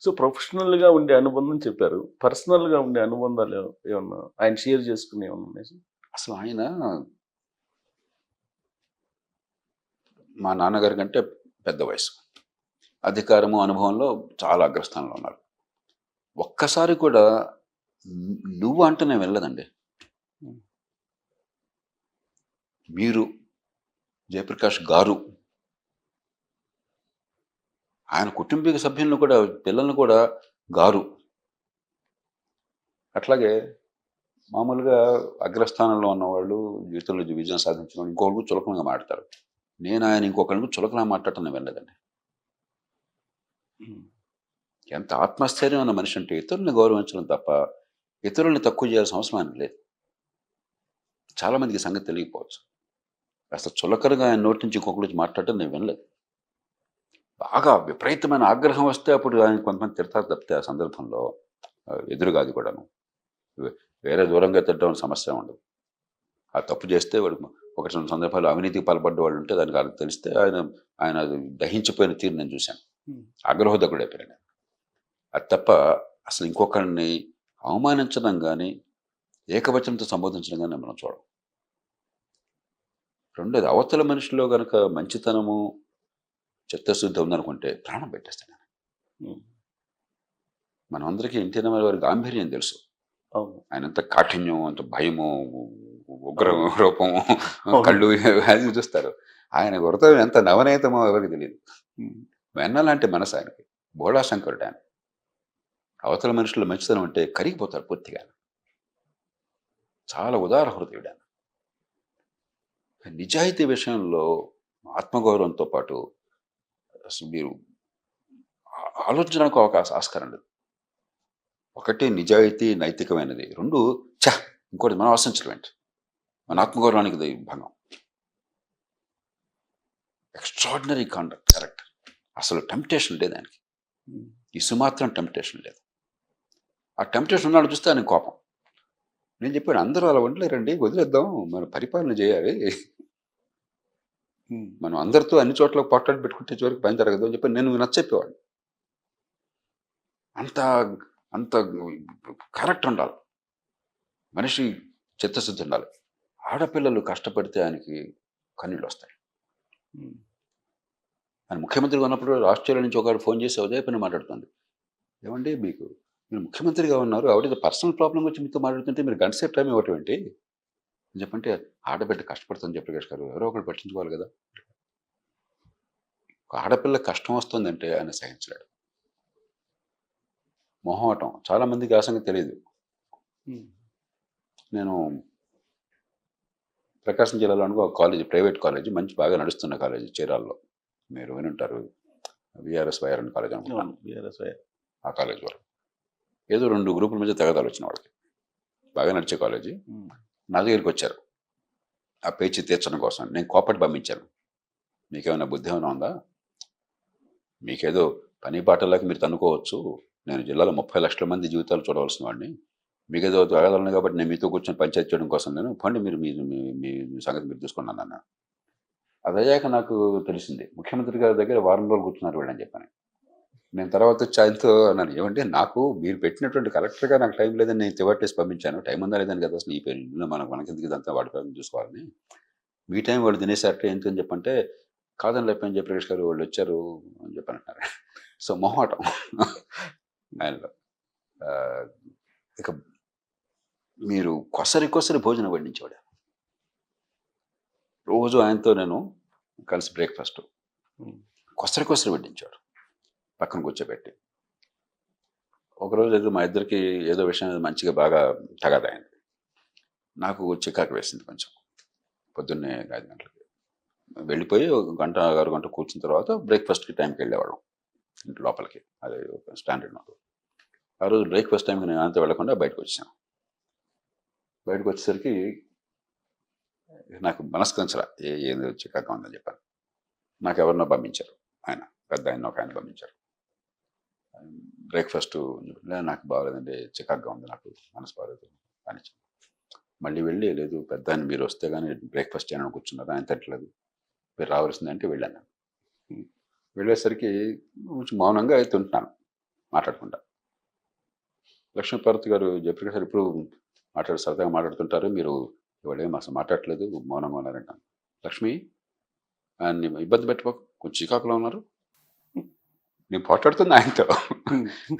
So ప్రొఫెషనల్గా ఉండే అనుబంధం చెప్పారు. పర్సనల్గా ఉండే అనుబంధాలు ఏమన్నా ఆయన షేర్ చేసుకునే ఏమన్నా? అసలు ఆయన మా నాన్నగారి కంటే పెద్ద వయసు. అధికారము అనుభవంలో చాలా అగ్రస్థానంలో ఉన్నారు. ఒక్కసారి కూడా నువ్వు అంటే నేను వెళ్ళదండి మీరు జయప్రకాష్ గారు ఆయన కుటుంబీక సభ్యులను కూడా పిల్లల్ని కూడా గారు. అట్లాగే మామూలుగా అగ్రస్థానంలో ఉన్నవాళ్ళు జీవితంలో విజయం సాధించిన వాళ్ళు ఇంకొకరు చులకనగా మాట్లాడతారు. నేను ఆయన ఇంకొకరికి చులకన మాట్లాడటం నేను వెళ్ళలేదండి ఎంత ఆత్మస్థైర్యం ఉన్న మనిషి అంటే ఇతరుల్ని గౌరవించడం తప్ప ఇతరుల్ని తక్కువ చేయాల్సిన అవసరం ఆయన లేదు. చాలా మందికి ఈ సంగతి తెలియకపోవచ్చు. అసలు చులకనగా ఆయన నోటి నుంచి ఇంకొకరి గురించి మాట్లాడటం నేను వినలేదు. బాగా విపరీతమైన ఆగ్రహం వస్తే అప్పుడు ఆయన కొంతమంది తిడతారు తప్పితే ఆ సందర్భంలో ఆ, ఎదురుగా అది కూడాను. వేరే దూరంగా తిట్టడం సమస్య ఉండదు. ఆ తప్పు చేస్తే వాడు ఒకటి రెండు సందర్భాలు అవినీతికి పాల్పడ్డ వాళ్ళు ఉంటే దానికి వాళ్ళకి తెలిస్తే ఆయన ఆయన అది దహించిపోయిన తీరు నేను చూశాను. ఆగ్రహోదకుడు అయిపోయాను నేను అది తప్ప అసలు ఇంకొకరిని అవమానించడం కానీ ఏకవచనంతో సంబోధించడం కానీ మనం చూడం రెండోది అవతల మనిషిలో గనక మంచితనము చిత్తశుద్ధి ఉందనుకుంటే ప్రాణం పెట్టేస్తాను నేను. ఉమ్. మనం అందరికీ ఎన్టీ రామారావు వారి గాంభీర్యం తెలుసు ఆయన అంత కాఠిన్యం అంత భయము ఉగ్ర రూపము. కళ్ళు అది చూస్తారు ఆయన వృతం ఎంత నవనీతమో ఎవరికి తెలియదు ఉమ్. వెన్న లాంటి మనసు ఆయనకి బోళాశంకరుడు ఆయన అవతల మనుషుల మంచితనం అంటే కరిగిపోతాడు పూర్తిగా చాలా ఉదార హృదయుడు ఆయన నిజాయితీ విషయంలో ఆత్మగౌరవంతో పాటు అసలు మీరు ఆలోచనకు అవకాశం ఆస్కారం లేదు. ఒకటి నిజాయితీ నైతికమైనది. రెండు చ ఇంకోటి మనం ఆశించడం ఏంటి? మన ఆత్మగౌరవానికి భంగం. ఎక్స్ట్రాడినరీ కాండక్ట్ కరెక్ట్ అసలు టెంప్టేషన్ లేదు ఆయనకి. ఇసు మాత్రం టెంప్టేషన్ లేదు. ఆ టెంప్టేషన్ ఉన్నాడు చూస్తే ఆయన కోపం. నేను చెప్పాను అందరూ అలా ఉండలేరండి వదిలేద్దాం మనం పరిపాలన చేయాలి. మనం అందరితో అన్ని చోట్ల పొట్టాడు పెట్టుకుంటే చివరికి పని జరగదు అని చెప్పి నేను నచ్చెప్పేవాడు అంత అంత కరెక్ట్ ఉండాలి. మనిషి చిత్తశుద్ధి ఉండాలి. ఆడపిల్లలు కష్టపడితే ఆయనకి కన్నీళ్ళు వస్తాయి. ఆయన ముఖ్యమంత్రిగా ఉన్నప్పుడు ఆస్ట్రేలియా నుంచి ఒకడు ఫోన్ చేసి ఉదయ పని మాట్లాడుతుంది. ఏమండి మీకు మీరు ముఖ్యమంత్రిగా ఉన్నారు. ఆవిడ పర్సనల్ ప్రాబ్లం వచ్చి మీతో మాట్లాడుతుంటే మీరు గంట సేపు టైం ఇవ్వటం ఏంటి? చెప్పంటే ఆడబిడ్డ కష్టపడుతుంది జయప్రకాష్ గారు. ఎవరో ఒకరు పట్టించుకోవాలి కదా. ఆడపిల్ల కష్టం వస్తుందంటే ఆయన సహించలేడు. మొహమాటం. చాలా మందికి ఆ సంగతి తెలియదు. నేను ప్రకాశం జిల్లాలో అనుకో ఒక కాలేజీ ప్రైవేట్ కాలేజీ మంచి బాగా నడుస్తున్న కాలేజీ చీరాల్లో. మీరు వినుంటారు. విఆర్ఎస్ వైఆర్ఎన్ కాలేజ్ అనుకుంటాను అవును BRS వై. ఆ కాలేజ్ వరకు. ఏదో రెండు గ్రూపుల మధ్య తగదాలు వచ్చిన వాళ్ళకి. బాగా నడిచే కాలేజీ. నా దగ్గరికి వచ్చారు. ఆ పేచీ తీర్చడం కోసం. నేను కోపటి పంపించాను. మీకేమైనా బుద్ధి ఏమైనా ఉందా? మీకేదో పని పాటల్లోకి మీరు తన్నుకోవచ్చు. నేను జిల్లాలో ముప్పై లక్షల మంది జీవితాలు చూడవలసిన వాడిని. మీకేదో తగదాలను కాబట్టి నేను మీతో కూర్చొని పంచాయతీ చేయడం కోసం నేను పండి మీరు మీ మీ- సంగతి మీరు చూసుకున్నాను అన్న అదయ్యాక నాకు తెలిసింది. ముఖ్యమంత్రి గారి దగ్గర వారం రోజులు కూర్చున్నారు వీళ్ళని చెప్పాను. నేను తర్వాత వచ్చి ఆయనతో అన్నాను. ఏమంటే నాకు మీరు పెట్టినటువంటి కలెక్టర్గా నాకు టైం లేదని నేను తివట్టేసి పంపించాను. టైం ఉందా లేదని కదా అసలు ఈ పేరు. మనకు మనకెందుకు ఇదంతా వాడి పని చూసుకోవాలని? మీ టైం వాళ్ళు తినేసారట అని చెప్పంటే కాదని లేపని చెప్పి ప్రకాష్ గారు వాళ్ళు వచ్చారు అని చెప్పి అంటున్నారు. సో మొహమాటం. ఆయనలో ఇక మీరు కొసరి కొసరి భోజనం వడ్డించేవాడు రోజు ఆయనతో నేను కలిసి బ్రేక్ఫాస్ట్. కొసరి కొసరి వడ్డించాడు పక్కన కూర్చోబెట్టి. ఒకరోజు ఏదో మా ఇద్దరికి ఏదో విషయం మంచిగా బాగా తగదాయింది. నాకు చికాకు వేసింది కొంచెం. పొద్దున్నే ఐదు గంటలకి. వెళ్ళిపోయి ఒక గంట ఆరు గంట కూర్చున్న తర్వాత బ్రేక్ఫాస్ట్కి టైంకి వెళ్ళేవాళ్ళం. ఇంటి లోపలికి. అది స్టాండర్డ్ నాకు ఆ రోజు బ్రేక్ఫాస్ట్ టైంకి నేను అంతా వెళ్ళకుండా బయటకు వచ్చాను. బయటకు వచ్చేసరికి నాకు మనస్కరించరా ఏ ఏదో చికాకు ఉందని చెప్పాను నాకు ఎవరినో పంపించారు. ఆయన పెద్ద ఆయన ఒక ఆయన పంపించారు. బ్రేక్ఫాస్ట్ నాకు బాగలేదండి చికాగ్గా ఉంది నాకు మనసు బాగలేదు అని చెప్పాను. మళ్ళీ వెళ్ళి లేదు పెద్ద ఆయన మీరు వస్తే కానీ బ్రేక్ఫాస్ట్ చేయడానికి కూర్చున్నారు? ఆయన తట్టలేదు. మీరు రావాల్సిందంటే వెళ్ళాను. వెళ్ళేసరికి కొంచెం మౌనంగా అయితే ఉంటున్నాను మాట్లాడకుండా లక్ష్మీపార్వతి గారు జయప్రకాష్ గారు ఇప్పుడు మాట్లాడు సరదాగా మాట్లాడుతుంటారు మీరు ఇవాళ అసలు మాట్లాడట్లేదు మౌనంగా ఉన్నారంట లక్ష్మి ఆయన్ని ఇబ్బంది పెట్టుకో కొంచెం చికాకులో ఉన్నారు నేను పోట్లాడుతుంది ఆయనతో.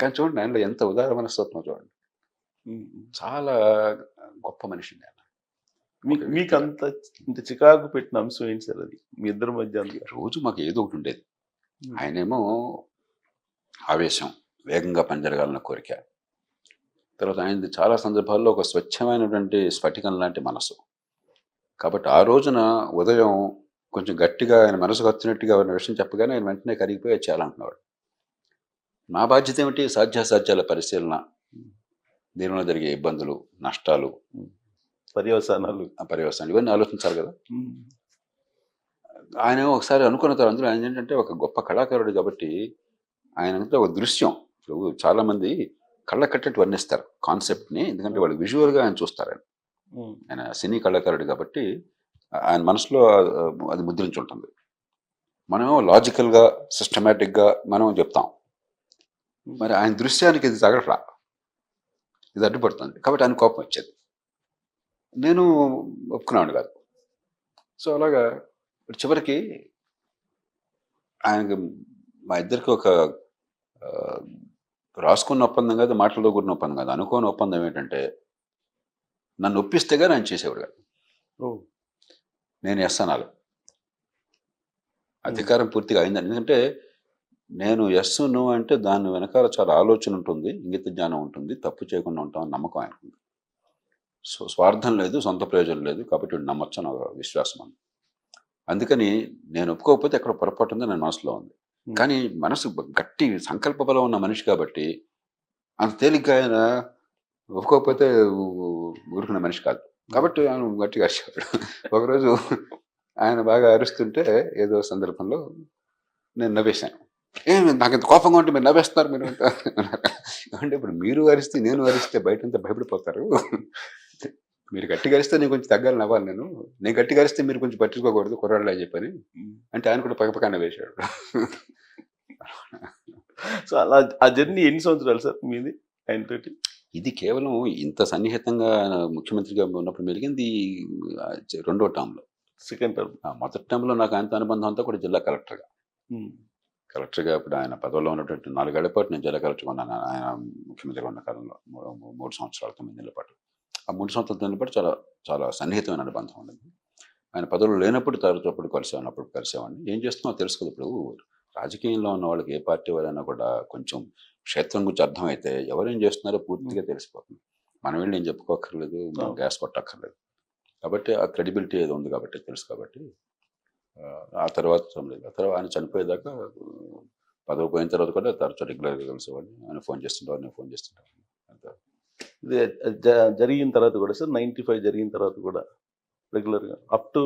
కానీ చూడండి ఆయనలో ఎంత ఉదార మనస్తత్వం చూడండి. చాలా గొప్ప మనిషి ఆయన. మీకు అంత ఇంత చికాకు పెట్టిన అంశం ఏంటి సార్ అది? మీ ఇద్దరి మధ్య రోజు మాకు ఏదో ఒకటి ఉండేది. ఆయనేమో ఆవేశం వేగంగా పనిజరగాలన్న కోరిక. తర్వాత ఆయనది చాలా సందర్భాల్లో ఒక స్వచ్ఛమైనటువంటి స్ఫటికం లాంటి మనసు. కాబట్టి ఆ రోజున ఉదయం కొంచెం గట్టిగా ఆయన మనసుకు వచ్చినట్టుగా ఉన్న విషయం చెప్పగానే ఆయన వెంటనే కరిగిపోయి చేయాలంటున్నాడు నా బాధ్యత ఏమిటి? సాధ్యాసాధ్యాల పరిశీలన. దీనివల్ల జరిగే ఇబ్బందులు నష్టాలు పర్యవసానాలు. ఆ పర్యవసానాలు ఇవన్నీ ఆలోచించాలి కదా. ఆయన ఒకసారి అనుకున్న తర్వాత అందులో ఆయన ఏంటంటే ఒక గొప్ప కళాకారుడు కాబట్టి ఆయన అంటే ఒక దృశ్యం. ఇప్పుడు చాలా మంది కళ్ళ కట్టట్టు వర్ణిస్తారు కాన్సెప్ట్ని. ఎందుకంటే వాళ్ళు విజువల్గా ఆయన చూస్తారు ఆయన. ఆయన సినీ కళాకారుడు కాబట్టి ఆయన మనసులో అది ముద్రించి ఉంటుంది మనం లాజికల్గా సిస్టమేటిక్గా మనం చెప్తాం. మరి ఆయన దృశ్యానికి ఇది తగలరా ఇది అడ్డుపడుతుంది. కాబట్టి ఆయన కోపం వచ్చేది. నేను ఒప్పుకునేవాడు కాదు. సో అలాగా ఇప్పుడు చివరికి ఆయనకి మా ఇద్దరికి ఒక రాసుకున్న ఒప్పందం కాదు మాటలతో కూడిన ఒప్పందం కాదు. అనుకోని ఒప్పందం ఏంటంటే నన్ను ఒప్పిస్తే కానీ ఆయన చేసేవాడు కాదు. ఓ. నేను ఎస్ అనాలి. అధికారం పూర్తిగా అయిందని. ఎందుకంటే నేను ఎస్ నువ్వు అంటే దాని వెనకాల చాలా ఆలోచన ఉంటుంది ఇంగిత జ్ఞానం ఉంటుంది తప్పు చేయకుండా ఉంటామని నమ్మకం ఆయనకు సో స్వార్థం లేదు సొంత ప్రయోజనం లేదు కాబట్టి నమ్మొచ్చు అని ఒక విశ్వాసం ఉంది. అందుకని నేను ఒప్పుకోకపోతే ఎక్కడ పొరపాటు ఉందో నేను మనసులో ఉంది. కానీ మనసు గట్టి సంకల్ప బలం ఉన్న మనిషి కాబట్టి అంత తేలిగ్గా ఆయన ఒప్పుకోకపోతే ఊ- ఊరుకునే మనిషి కాదు. కాబట్టి ఆయన గట్టిగా అరిచేవాడు ఒకరోజు ఆయన బాగా అరుస్తుంటే ఏదో సందర్భంలో నేను నవ్వేశాను. ఏమి నాకు ఇంత కోపంగా ఉంటే మీరు నవ్వేస్తున్నారు మీరు అంటే ఇప్పుడు మీరు అరిస్తే నేను అరిస్తే బయట అంతా భయపడిపోతారు. మీరు గట్టిగా అరిస్తే నేను కొంచెం తగ్గాలి నవ్వాలి నేను. నేను గట్టిగా అరిస్తే మీరు కొంచెం పట్టించుకోకూడదు కుర్రాళ్ళు అని చెప్పని. అంటే ఆయన కూడా పక్కపక్కన వేశాడు. సో అలా ఆ జర్నీ ఎన్ని సంవత్సరాలు సార్ మీది ఆయనతోటి? ఇది కేవలం ఇంత సన్నిహితంగా ముఖ్యమంత్రిగా ఉన్నప్పుడు మెలిగింది రెండో టర్మ్లో. Second term. మొదటి టర్మ్లో నాకు ఆయనతో అనుబంధం అంతా కూడా జిల్లా కలెక్టర్గా. కలెక్టర్గా ఇప్పుడు ఆయన పదవిలో ఉన్నటువంటి నాలుగేళ్ళ పాటు నేను జిల్లా కలెక్టర్గా ఉన్నాను. ఆయన ముఖ్యమంత్రిగా ఉన్న కాలంలో మూడు మూడు సంవత్సరాలు తొమ్మిది నెలల పాటు. ఆ మూడు సంవత్సరాల తొమ్మిది పాటు చాలా చాలా సన్నిహితమైన అనుబంధం ఉండేది. ఆయన పదవులు లేనప్పుడు తరచప్పుడు కలిసేవాడిని అప్పుడు కలిసేవాడిని. ఏం చేస్తున్నావు తెలుసు కదా ఇప్పుడు. రాజకీయంలో ఉన్న వాళ్ళకి ఏ పార్టీ వాళ్ళైనా కూడా కొంచెం క్షేత్రం గురించి అర్థమైతే ఎవరేం చేస్తున్నారో పూర్తిగా తెలిసిపోతుంది. మనం వెళ్ళి ఏం చెప్పుకోక్కర్లేదు మనం. గ్యాస్ కొట్టక్కర్లేదు. కాబట్టి ఆ క్రెడిబిలిటీ ఏదో ఉంది కాబట్టి తెలుసు కాబట్టి ఆ, తర్వాత చూడలేదు. ఆ తర్వాత ఆయన చనిపోయేదాకా పదవి పోయిన తర్వాత కూడా తరచు రెగ్యులర్గా కలిసేవాడిని. ఆయన ఫోన్ చేస్తుంటారు నేను ఫోన్ చేస్తుంటాను అంత. ఇది జరిగిన తర్వాత కూడా సార్ నైంటీ ఫైవ్ జరిగిన తర్వాత కూడా రెగ్యులర్గా అప్ టు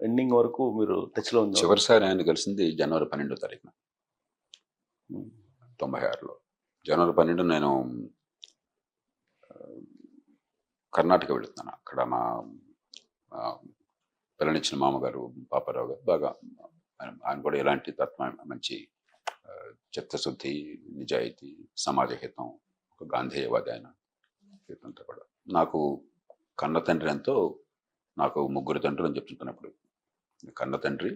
ఎండింగ్ వరకు మీరు టచ్లో ఉన్నారు చివరిసారి ఆయన కలిసింది జనవరి పన్నెండో తారీఖున. ఉమ్. తొంభై ఆరులో జనవరి పన్నెండు నేను కర్ణాటక వెళుతున్నాను. అక్కడ మా పిల్లనిచ్చిన మామగారు పాపారావు గారు బాగా ఆయన కూడా ఎలాంటి తత్వం మంచి చిత్తశుద్ధి నిజాయితీ సమాజ హితం ఒక గాంధేయవాది ఆయన హితంతో కూడా. నాకు కన్న తండ్రి ఎంతో నాకు ముగ్గురు తండ్రులు అని చెప్తుంటున్నప్పుడు కన్న తండ్రి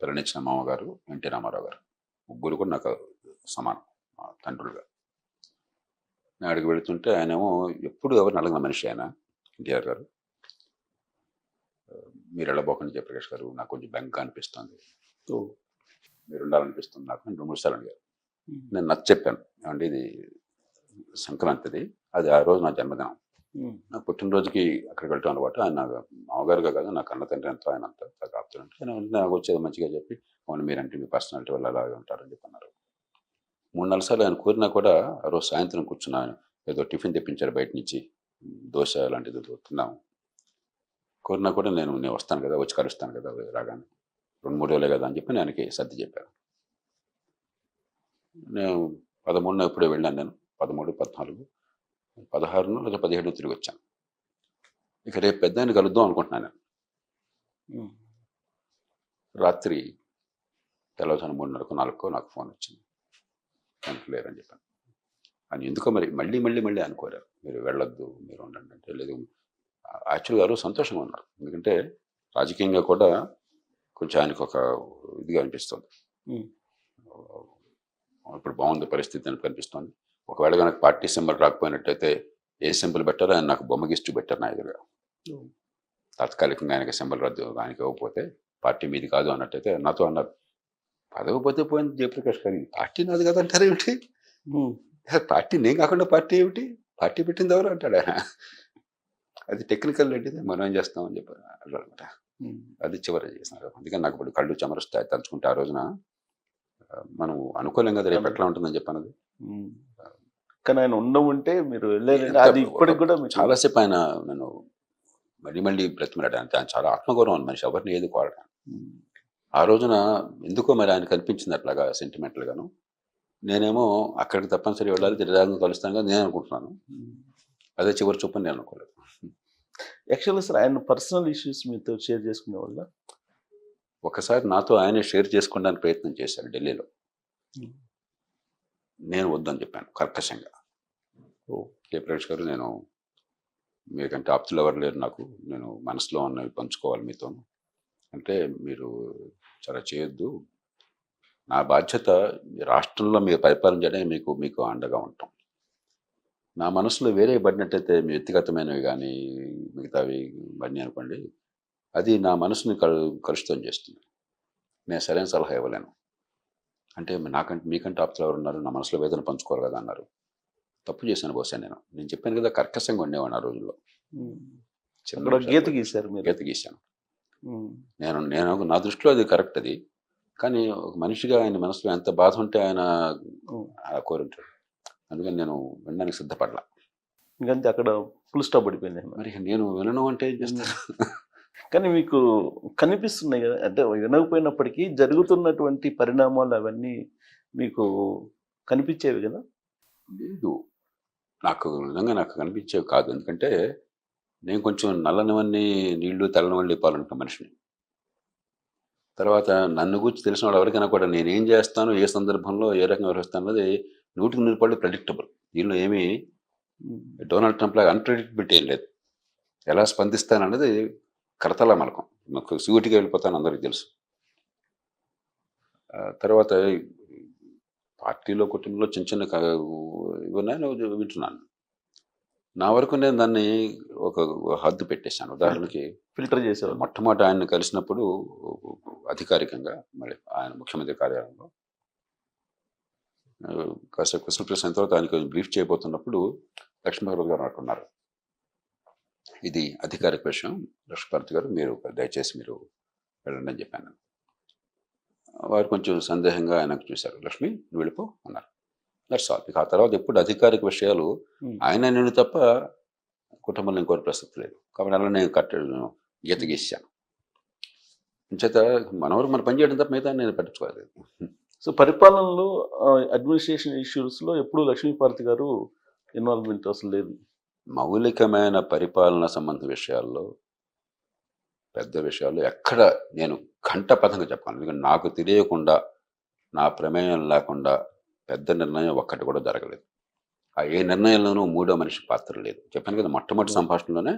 పిల్లనిచ్చిన మామగారు ఎన్టీ రామారావు గారు. ముగ్గురు కూడా నాకు సమానం తండ్రులుగా. నేను అడిగి వెళుతుంటే ఆయనేమో ఎప్పుడు ఎవరు నలగిన మనిషి ఆయన ఎన్టీఆర్ గారు. మీరు వెళ్ళబోకండి జయప్రకాష్ గారు నాకు కొంచెం బెంక అనిపిస్తుంది. మీరు ఉండాలనిపిస్తుంది నాకు. అని రెండు మూడు సార్లు అడిగారు. నేను నచ్చ చెప్పాను. ఏమంటే ఇది సంక్రాంతిది. అది ఆ రోజు నా జన్మదినం. నా పుట్టినరోజుకి అక్కడికి వెళ్ళటం అలవాటు. ఆయన నాకు మామగారుగా కాదు నా కన్న తండ్రి ఎంతో ఆయన అంత నేను వెంటనే నాకు వచ్చేది మంచిగా చెప్పి అవును మీరంటే మీ పర్సనాలిటీ వల్ల అలాగే ఉంటారని చెప్పి అన్నారు. మూడు నాలుగు సార్లు ఆయన కోరినా కూడా ఆ రోజు సాయంత్రం కూర్చున్నాను ఏదో టిఫిన్ తెప్పించారు బయట నుంచి. దోశ లాంటిది తిన్నాము. కోరినా కూడా నేను నేను వస్తాను కదా వచ్చి కలుస్తాను కదా రాగానే. రెండు మూడు రోజులే కదా అని చెప్పి నేను ఆయనకి సర్ది చెప్పాను నేను పదమూడున ఎప్పుడో వెళ్ళాను నేను. పదమూడు పద్నాలుగు పదహారును లేదా పదిహేడు తిరిగి వచ్చాను. ఇక రేపు పెద్ద ఆయన కలుద్దాం అనుకుంటున్నాను నేను. రాత్రి తెల్లవారుజాము మూడున్నరకు నాలుగుకో నాకు ఫోన్ వచ్చింది. లేరని చెప్పాను. అని ఎందుకో మరి మళ్ళీ మళ్ళీ మళ్ళీ అనుకోరారు మీరు వెళ్ళొద్దు మీరు ఉండండి అంటే లేదు యాక్చువల్గా గారు సంతోషంగా ఉన్నారు. ఎందుకంటే రాజకీయంగా కూడా కొంచెం ఆయనకు ఒక ఇదిగా అనిపిస్తుంది. ఇప్పుడు బాగుంది పరిస్థితి అని కనిపిస్తుంది. ఒకవేళ కనుక పార్టీ సింబల్ రాకపోయినట్టయితే ఏ సింబల్ పెట్టారో ఆయన నాకు బొమ్మ గిస్తూ పెట్టారు నా ఎదురుగా. తాత్కాలికంగా ఆయనకి సింబల్ రద్దు ఆయనకి ఇవ్వకపోతే పార్టీ మీది కాదు అన్నట్టయితే నాతో అన్నారు. పదవి పోతే పోయింది జయప్రకాష్ గారి. పార్టీ నాది కదా అంటారు ఏమిటి. పార్టీ నేను కాకుండా పార్టీ ఏమిటి? పార్టీ పెట్టింది ఎవరు? అంటాడు ఆయన. అది టెక్నికల్ ఏంటిది మనం ఏం చేస్తామని చెప్పారు. అనమాట. అది చివరి చేసినారు అందుకని నాకు ఇప్పుడు కళ్ళు చెమరుస్తాయి తలుచుకుంటే ఆ రోజున. మనం అనుకోలేం కదా రేపు ఎట్లా ఉంటుందని చెప్పాను. కానీ ఆయన ఉండవుంటే మీరు వెళ్ళారంటే ఎంత- అది ఇప్పటికి కూడా చాలాసేపు ఆయన నన్ను మళ్ళీ మళ్ళీ బ్రతిమలాడు అంటే ఆయన చాలా ఆత్మగౌరవం మనిషి ఎవరిని ఏది కోరడం. ఆ రోజున ఎందుకో మరి ఆయన కనిపించింది అట్లాగా సెంటిమెంటల్ గాను. నేనేమో అక్కడికి తప్పనిసరి వెళ్ళాలి తిరగాలని కలుస్తాను నేను అనుకుంటున్నాను. అదే చివరి చూపని నేను అనుకోలేదు. యాక్చువల్గా సార్ ఆయన పర్సనల్ ఇష్యూస్ మీతో షేర్ చేసుకునే వాళ్ళ ఒకసారి నాతో ఆయనే షేర్ చేసుకోవడానికి ప్రయత్నం చేశారు ఢిల్లీలో. నేను వద్దని చెప్పాను కర్కశంగా. ఓ. జయప్రకాష్ గారు నేను మీకంటే ఆప్తులు ఎవరు లేరు నాకు నేను మనసులో ఉన్నవి పంచుకోవాలి మీతో అంటే మీరు చాలా చేయొద్దు. నా బాధ్యత రాష్ట్రంలో మీరు పరిపాలన మీకు మీకు అండగా ఉంటాం. నా మనసులో వేరే పడినట్టయితే మీ వ్యక్తిగతమైనవి కానీ మిగతావి పడినాయి అనుకోండి అది నా మనసుని కలు కలుషితం చేస్తుంది. నేను సరైన సలహా ఇవ్వలేను. అంటే నాకంటే మీకంటే ఆప్తులు ఎవరు ఉన్నారు? నా మనసులో వేదన పంచుకోరు కదా అన్నారు. తప్పు చేశాను బహుశా నేను. నేను చెప్పాను కదా కర్కశంగా ఉండేవాడిని ఆ రోజుల్లో. గీత గీశారు మీరు. గీత గీశాను. నేను నేను నా దృష్టిలో అది కరెక్ట్ అది. కానీ ఒక మనిషిగా ఆయన మనసులో ఎంత బాధ ఉంటే ఆయన కోరుంటాడు. అందుకని నేను వినడానికి సిద్ధపడలా. ఇంకంతే అక్కడ ఫుల్ స్టాప్ పడిపోయింది. మరి నేను వినను అంటే ఏం చేస్తాను కానీ మీకు కనిపిస్తున్నాయి కదా అంటే వినకపోయినప్పటికీ జరుగుతున్నటువంటి పరిణామాలు అవన్నీ మీకు కనిపించేవి కదా? లేదు. నాకు నిజంగా నాకు కనిపించేవి కాదు. ఎందుకంటే నేను కొంచెం నల్లనివన్నీ నీళ్ళు తెల్లనివన్నీ పాలంటున్న మనిషిని. తర్వాత నన్ను గురించి తెలిసిన వాళ్ళు ఎవరికైనా కూడా నేను ఏం చేస్తాను ఏ సందర్భంలో ఏ రకంగా వ్యవహరిస్తాను అన్నది నూటికి నూరు పళ్ళు ప్రెడిక్టబుల్ దీనిలో ఏమీ. డొనాల్డ్ ట్రంప్ లాగా అన్ప్రెడిక్టబిలిటీ ఏం లేదు. ఎలా స్పందిస్తాను అన్నది కరతల మలకం. నాకు సూటిగా వెళ్ళిపోతాను అందరికీ తెలుసు. తర్వాత పార్టీలో కుటుంబంలో చిన్న చిన్న ఇవన్నీ నేను వింటున్నాను. నా వరకు నేను దాన్ని ఒక హద్దు పెట్టేశాను. ఉదాహరణకి ఫిల్టర్ చేసేవాళ్ళు. మొట్టమొదటి ఆయన్ని కలిసినప్పుడు అధికారికంగా మళ్ళీ ఆయన ముఖ్యమంత్రి కార్యాలయంలో కాసేపు ప్రెస్ అయిన తర్వాత ఆయనకు బ్రీఫ్ చేయబోతున్నప్పుడు లక్ష్మీభారతి గారు అనుకున్నారు. ఇది అధికారిక విషయం. లక్ష్మీభారతి గారు మీరు దయచేసి మీరు వెళ్ళండి అని చెప్పాను. వారు కొంచెం సందేహంగా ఆయనకు చూశారు. లక్ష్మి నువ్వు వెళ్ళిపో అన్నారు. దట్స్ ఆల్ ఇక ఆ తర్వాత ఎప్పుడు అధికారిక విషయాలు ఉమ్. ఆయన నేను తప్ప కుటుంబంలో ఇంకోటి ప్రసక్తి లేదు. కాబట్టి అలా నేను కట్ట గీత గీసాను చేత మనవరు మన పని చేయడం తప్ప మిగతా నేను పట్టించుకోలేదు. సో పరిపాలనలో అడ్మినిస్ట్రేషన్ ఇష్యూస్లో ఎప్పుడు లక్ష్మీపార్తి గారు ఇన్వాల్వ్మెంట్ అసలు లేదు. మౌలికమైన పరిపాలన సంబంధ విషయాల్లో పెద్ద విషయాలు ఎక్కడ నేను ఘంటపథంగా చెప్పాను ఎందుకంటే నాకు తెలియకుండా నా ప్రమేయం లేకుండా పెద్ద నిర్ణయం ఒక్కటి కూడా జరగలేదు. ఆ ఏ నిర్ణయంలోనూ మూడో మనిషి పాత్ర లేదు. చెప్పాను కదా మొట్టమొదటి సంభాషణలోనే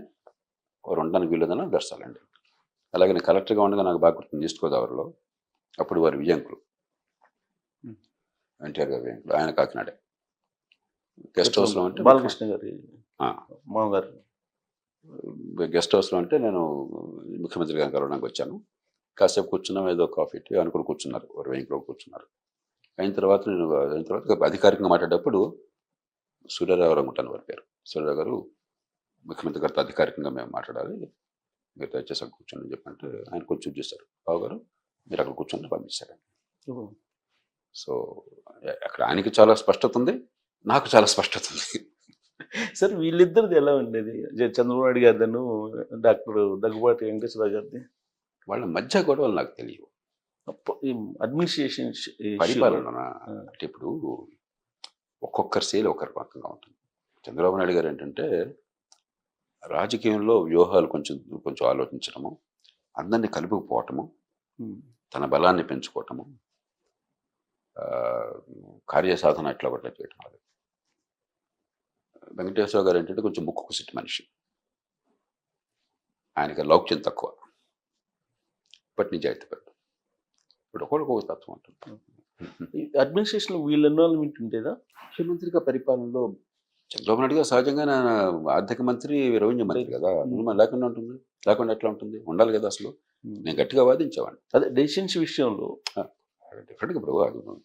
రెండానికి వీలేదని దర్శాలండి అలాగే నేను కలెక్టర్గా ఉండగా నాకు బాగా గుర్తుంది ఈస్ట్ గోదావరిలో. అప్పుడు వారి విజయంకులు. ఎన్టీఆర్ గారి విజయంకులు ఆయన కాకినాడే. గెస్ట్ హౌస్లో అంటే బాలకృష్ణ గారి. మామగారు. గెస్ట్ హౌస్లో అంటే నేను ముఖ్యమంత్రి గారిని కలవడానికి వచ్చాను. కాసేపు కూర్చున్నాం ఏదో కాఫీ టీ అనుకుని కూర్చున్నారు. ఒక వెంకలో కూర్చున్నారు. అయిన తర్వాత నేను అయిన తర్వాత అధికారికంగా మాట్లాడేటప్పుడు సూర్యారావు అనుకుంటాను వారి పేరు. సూర్యరావు గారు ముఖ్యమంత్రి గారితో అధికారికంగా మేము మాట్లాడాలి. మీరు దయచేసి కూర్చొని చెప్పంటే ఆయన కొంచెం చూశారు. బాబు గారు మీరు అక్కడ కూర్చొని పంపించారు సో అక్కడ ఆయనకి చాలా స్పష్టత ఉంది. నాకు చాలా స్పష్టత ఉంది. సార్ వీళ్ళిద్దరిది ఎలా ఉండేది? చంద్రబాబు గారిదను డాక్టర్ దగ్గుబాటి వెంకటేశ్వర గారిది? వాళ్ళ మధ్య గొడవలు నాకు తెలియవు. అడ్మినిస్ట్రేషన్ పరిపాలన. అంటే ఇప్పుడు ఒక్కొక్కరి శైలి ఒకరి రకంగా ఉంటుంది. చంద్రబాబు నాయుడు గారు ఏంటంటే రాజకీయంలో వ్యూహాలు కొంచెం కొంచెం ఆలోచించడము అందరినీ కలుపుకుపోవటము తన బలాన్ని పెంచుకోవటము కార్యసాధన ఎట్లా పట్ల అది వెంకటేశ్వర గారు ఏంటంటే కొంచెం ముక్కు కుసిటి మనిషి. ఆయనకి లౌక్యం తక్కువ. ఇప్పటి నిజాయితీ పెద్ద. ఇప్పుడు ఒకరికి ఒక తత్వం ఉంటుంది అడ్మినిస్ట్రేషన్ వీళ్ళ ఇన్వాల్వ్మెంట్ ఉండేదా ముఖ్యమంత్రిగా పరిపాలనలో చంద్రబాబు నాయుడు గారు సహజంగా ఆర్థిక మంత్రి రెవెన్యూ మంత్రి కదా. లేకుండా ఉంటుంది? లేకుండా ఎట్లా ఉంటుంది? ఉండాలి కదా అసలు. నేను గట్టిగా వాదించేవాడిని. అదే డెసిషన్స్ విషయంలో డిఫరెంట్గా ఇప్పుడు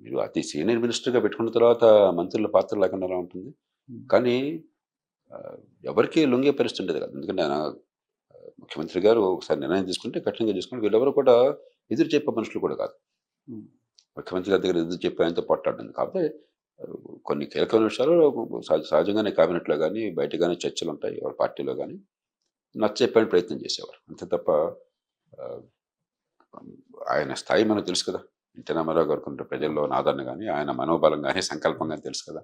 మీరు అతి సీనియర్ మినిస్టర్గా పెట్టుకున్న తర్వాత మంత్రుల పాత్ర లేకుండా ఎలా ఉంటుంది. కానీ ఎవరికీ లొంగే పరిస్థితి ఉండేది కదా. ఎందుకంటే ఆయన ముఖ్యమంత్రి గారు ఒకసారి నిర్ణయం తీసుకుంటే కఠినంగా తీసుకుంటే వీళ్ళెవరు కూడా ఎదురు చెప్పే మనుషులు కూడా కాదు. ముఖ్యమంత్రి గారి దగ్గర ఎదురు చెప్పే ఆయనతో పోట్లాడింది కాబట్టి కొన్ని కీలకమైన విషయాలు సహజ- సహజంగానే క్యాబినెట్లో కానీ బయట కానీ చర్చలు ఉంటాయి ఎవరి పార్టీలో కానీ నచ్చ ప్రయత్నం చేసేవారు. అంతే తప్ప ఆయన స్థాయి మనకు తెలుసు కదా. ఎన్టీ రామారావు గారికి ప్రజల్లో ఆదరణ కానీ ఆయన మనోబలం కానీ సంకల్పం కానీ తెలుసు కదా.